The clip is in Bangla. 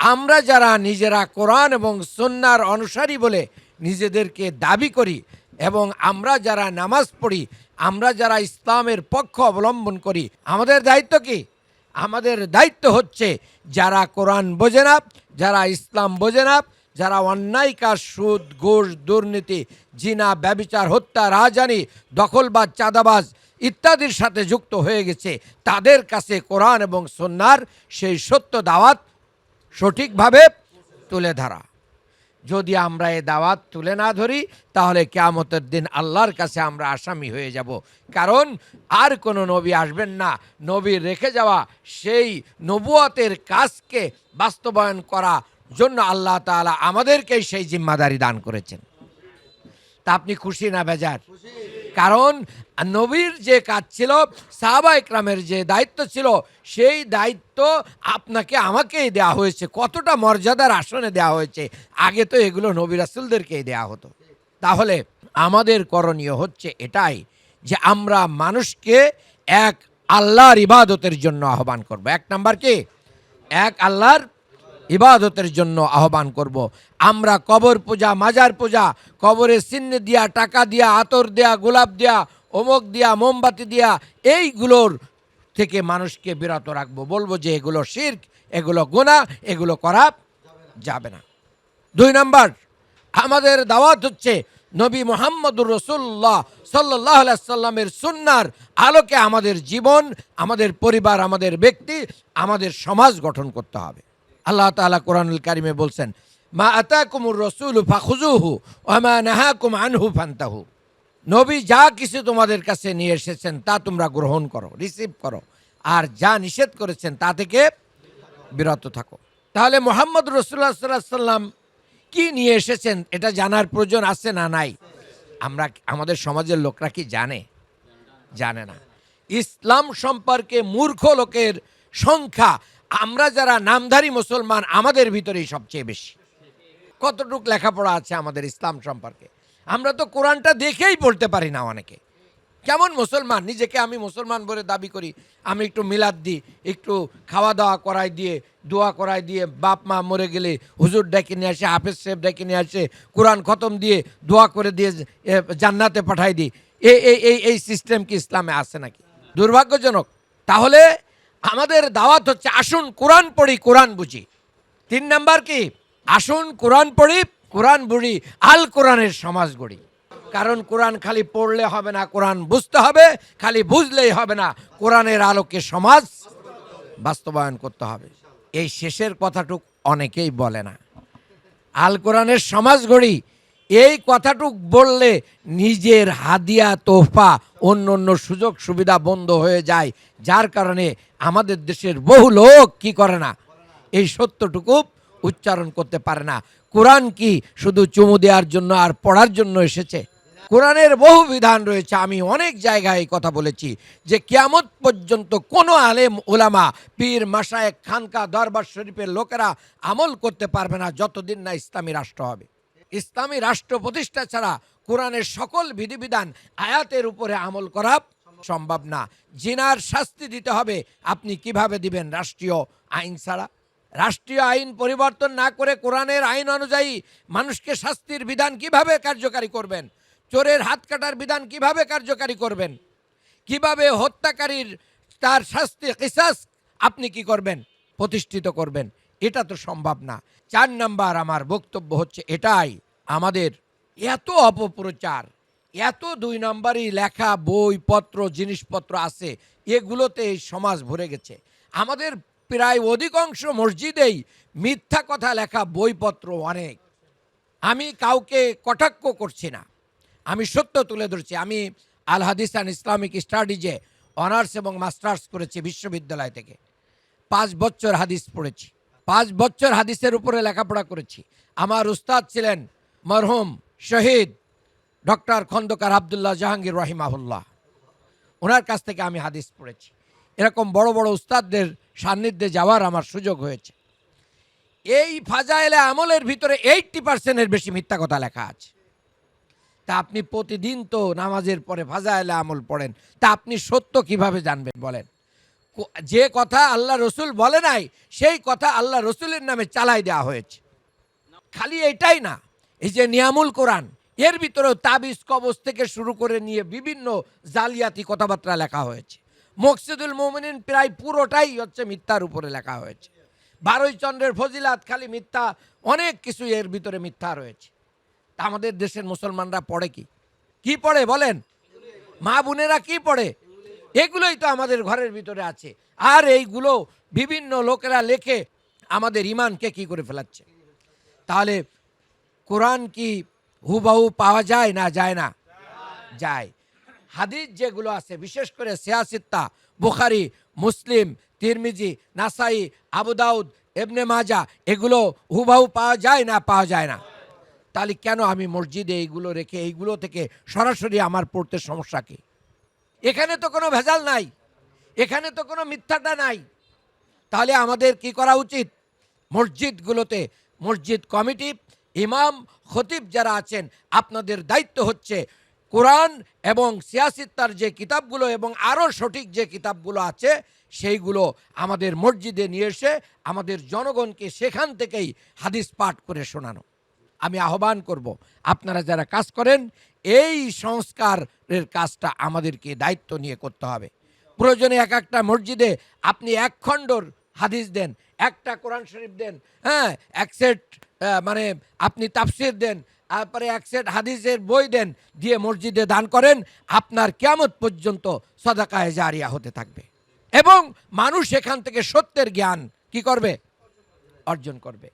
আমরা যারা নিজেরা কোরআন এবং সন্ন্যার অনুসারী বলে নিজেদেরকে দাবি করি এবং আমরা যারা নামাজ পড়ি, আমরা যারা ইসলামের পক্ষ অবলম্বন করি, আমাদের দায়িত্ব কি? আমাদের দায়িত্ব হচ্ছে যারা কোরআন বোঝে না, যারা ইসলাম বোঝে না, যারা অন্যায় কাজ, সুদ, ঘুষ, দুর্নীতি, জিনা, ব্যবিচার, হত্যা রাজানি দখলবাজ, চাঁদাবাজ ইত্যাদির সাথে যুক্ত হয়ে গেছে। তাদের কাছে কোরআন এবং সন্ন্যার সেই সত্য দাওয়াত সঠিকভাবে তুলে ধরা। যদি আমরা এ দাওয়াত তুলে না ধরি, তাহলে কেয়ামতের দিন আল্লাহর কাছে আমরা আসামি হয়ে যাব। কারণ আর কোনো নবী আসবেন না। নবীর রেখে যাওয়া সেই নবুয়তের কাজকে বাস্তবায়ন করা জন্য আল্লাহ তাআলা আমাদেরকেই সেই জিম্মাদারি দান করেছেন। তা আপনি খুশি না বেজার? কারণ নবীর যে কাজ ছিল, সাহাবা ইকরামের যে দায়িত্ব ছিল, সেই দায়িত্ব আপনাকে আমাকেই দেওয়া হয়েছে। কতটা মর্যাদার আসনে দেওয়া হয়েছে? আগে তো এগুলো নবী রাসুলদেরকেই দেওয়া হতো। তাহলে আমাদের করণীয় হচ্ছে এটাই যে আমরা মানুষকে এক আল্লাহর ইবাদতের জন্য আহ্বান করব। এক নাম্বার কি? এক আল্লাহর ইবাদতের জন্য আহ্বান করব। আমরা কবর পূজা, মাজার পূজা, কবরে চিহ্ন দিয়া, টাকা দিয়া, আতর দেয়া, গোলাপ দেয়া অমুক দিয়া, মোমবাতি দিয়া, এইগুলোর থেকে মানুষকে বিরত রাখব। বলব যে এগুলো শির্ক, এগুলো গুণা এগুলো করা যাবে না। দুই নাম্বার, আমাদের দাওয়াত হচ্ছে নবী মোহাম্মদুর রসুল্লাহ সাল্লাহ সাল্লামের সুন্নার আলোকে আমাদের জীবন, আমাদের পরিবার, আমাদের ব্যক্তি, আমাদের সমাজ গঠন করতে হবে। আল্লাহ তাআলা কোরআনুল কারিমে বলছেন, মা আতা কুমুর রসুল ফাখুজুহু ওমা নাহাকুম আনহু ফান্তাহু। নবী যা কিছু তোমাদের কাছে নিয়ে এসেছেন, তা তোমরা গ্রহণ করো, রিসিভ করো। আর যা নিষেধ করেছেন, তা থেকে বিরত থাকো। তাহলে মোহাম্মদ রসুল্লাহ সাল্লাহ সাল্লাম কি নিয়ে এসেছেন, এটা জানার প্রয়োজন আছে না নাই? আমরা আমাদের সমাজের লোকরা কি জানে? জানে না। ইসলাম সম্পর্কে মূর্খ লোকের সংখ্যা আমরা যারা নামধারী মুসলমান, আমাদের ভিতরেই সবচেয়ে বেশি। কতটুক লেখাপড়া আছে আমাদের ইসলাম সম্পর্কে? আমরা তো কোরআনটা দেখেই পড়তে পারি না অনেকে। কেমন মুসলমান? নিজেকে আমি মুসলমান বলে দাবি করি। আমি একটু মিলাদ দিই, একটু খাওয়া দাওয়া করাই দিয়ে, দোয়া করাই দিয়ে, বাপ মা মরে গেলে হুজুর ডেকে নিয়ে আসে, হাফেজ সাহেব ডেকে নিয়ে আসে, কোরআন খতম দিয়ে দোয়া করে দিয়ে জান্নাতে পাঠাই দিই। এই এই এই সিস্টেম কি ইসলামে আছে নাকি? দুর্ভাগ্যজনক। তাহলে আমাদের দাওয়াত হচ্ছে, আসুন কোরআন পড়ি, কোরআন বুঝি। তিন নাম্বার কি? আসুন কোরআন পড়ি, কোরআন বুড়ি আল কোরআনের সমাজ গড়ি। কারণ কোরআন খালি পড়লে হবে না, কোরআন বুঝতে হবে, খালি বুঝলেই হবে না, কোরআনের আলোকে সমাজ বাস্তবায়ন করতে হবে। এই শেষের কথাটুক অনেকেই বলে না। আল কোরআনের সমাজ গড়ি এই কথাটুক বললে নিজের হাদিয়া, তোহফা, অন্য অন্য সুযোগ সুবিধা বন্ধ হয়ে যায়। যার কারণে আমাদের দেশের বহু লোক কি করে না? এই সত্যটুকু উচ্চারণ করতে পারে না। কোরআন কি শুধু চুমু দেওয়ার জন্য আর পড়ার জন্য এসেছে? কোরআনের বহু বিধান রয়েছে। আমি অনেক জায়গায় কথা বলেছি যে কিয়ামত পর্যন্ত কোনো আলেম ওলামা পীর মাসায় খানকা, দরবার শরীফের লোকেরা আমল করতে পারবে না যতদিন না ইসলামী রাষ্ট্র হবে। ইসলামী রাষ্ট্র প্রতিষ্ঠা ছাড়া কোরআনের সকল বিধিবিধান আয়াতের উপরে আমল করা সম্ভব না। জিনার শাস্তি দিতে হবে, আপনি কীভাবে দিবেন রাষ্ট্রীয় আইন ছাড়া? রাষ্ট্রীয় আইন পরিবর্তন না করে কোরআনের আইন অনুযায়ী মানুষকে শাস্তির বিধান কীভাবে কার্যকারী করবেন? চোরের হাত কাটার বিধান কীভাবে কার্যকারী করবেন? কীভাবে হত্যাকারীর তার শাস্তি, কিসাস আপনি কি করবেন? প্রতিষ্ঠিত করবেন। এটা তো সম্ভব না। চার নাম্বার আমার বক্তব্য হচ্ছে এটাই, আমাদের এত অপপ্রচার, এত দুই নম্বরই লেখা বইপত্র জিনিসপত্র আছে, এগুলোতে এই সমাজ ভরে গেছে। আমাদের প্রায় অধিকাংশ মসজিদেই মিথ্যা কথা লেখা বইপত্র অনেক। আমি কাউকে কটাক্ষ করছি না। আমি সত্য তুলে ধরছি। আমি আল হাদিস অ্যান্ড ইসলামিক স্টাডিজে অনার্স এবং মাস্টার্স করেছি বিশ্ববিদ্যালয় থেকে। পাঁচ বছর হাদিস পড়েছি। পাঁচ বছর হাদিসের উপরে লেখাপড়া করেছি। আমার উস্তাদ ছিলেন মরহুম শহীদ ডক্টর খন্দকার আবদুল্লাহ জাহাঙ্গীর রহিমাহুল্লাহ। ওনার কাছ থেকে আমি হাদিস পড়েছি। এরকম বড় বড় উস্তাদদের সান্নিধ্যে যাওয়ার আমার সুযোগ হয়েছে। এই ফাজাইলে আমলের ভিতরে এইটটি পার্সেন্টের বেশি মিথ্যা কথা লেখা আছে। তা আপনি প্রতিদিন তো নামাজের পরে ফাজাইলে আমল পড়েন। তা আপনি সত্য কীভাবে জানবেন বলেন? যে কথা আল্লাহ রসুল বলে নাই, সেই কথা আল্লাহ রসুলের নামে চালাই দেওয়া হয়েছে। খালি এটাই না, এই যে নিয়ামুল কোরআন, এর ভিতরেও তাবিজ কবজ থেকে শুরু করে নিয়ে বিভিন্ন জালিয়াতি কথাবার্তা লেখা হয়েছে। মকসিদুল মোমিনিন প্রায় পুরোটাই হচ্ছে মিথ্যার উপরে লেখা হয়েছে। বারোই চন্দ্রের ফজিলাত খালি মিথ্যা, অনেক কিছু এর ভিতরে মিথ্যা রয়েছে। তা আমাদের দেশের মুসলমানরা পড়ে কি? কি পড়ে বলেন? মা বোনেরা কি পড়ে? এগুলোই তো আমাদের ঘরের ভিতরে আছে। আর এইগুলো বিভিন্ন লোকেরা লেখে আমাদের ইমানকে কি করে ফেলাচ্ছে? তাহলে কোরআন কি হুবাহু পাওয়া যায় না যায় না? যায়। হাদিস যেগুলো আছে, বিশেষ করে সিয়াসিত্তা বুখারি, মুসলিম, তিরমিজি, নাসাই আবুদাউদ এবনে মাজা এগুলো হুবাহু পাওয়া যায় না, পাওয়া যায় না? তাহলে কেন আমি মসজিদে এইগুলো রেখে এইগুলো থেকে সরাসরি আমার পড়তে সমস্যা কি? এখানে তো কোনো ভেজাল নাই। এখানে তো কোনো মিথ্যাটা নাই। তাহলে আমাদের কি করা উচিত? মসজিদগুলোতে, মসজিদ কমিটি, ইমাম, খতিব যারা আছেন, আপনাদের দায়িত্ব হচ্ছে কোরআন এবং সিয়াসিত্তার যে কিতাবগুলো এবং আরও সঠিক যে কিতাবগুলো আছে, সেইগুলো আমাদের মসজিদে নিয়ে এসে আমাদের জনগণকে সেখান থেকেই হাদিস পাঠ করে শোনানো। আমি আহ্বান করব, আপনারা যারা কাজ করেন, এই সংস্কারের কাজটা আমাদেরকে দায়িত্ব নিয়ে করতে হবে। প্রয়োজনে এক একটা মসজিদে আপনি এক খণ্ডর হাদিস দেন, একটা কোরআন শরীফ দেন হ্যাঁ এক সেট মানে আপনি তাফসির দেন, তারপরে এক সেট হাদিসের বই দেন, দিয়ে মসজিদে দান করেন, আপনার কেমত পর্যন্ত সদাকায় জারিয়া হতে থাকবে। এবং মানুষ এখান থেকে সত্যের জ্ঞান কি করবে? অর্জন করবে।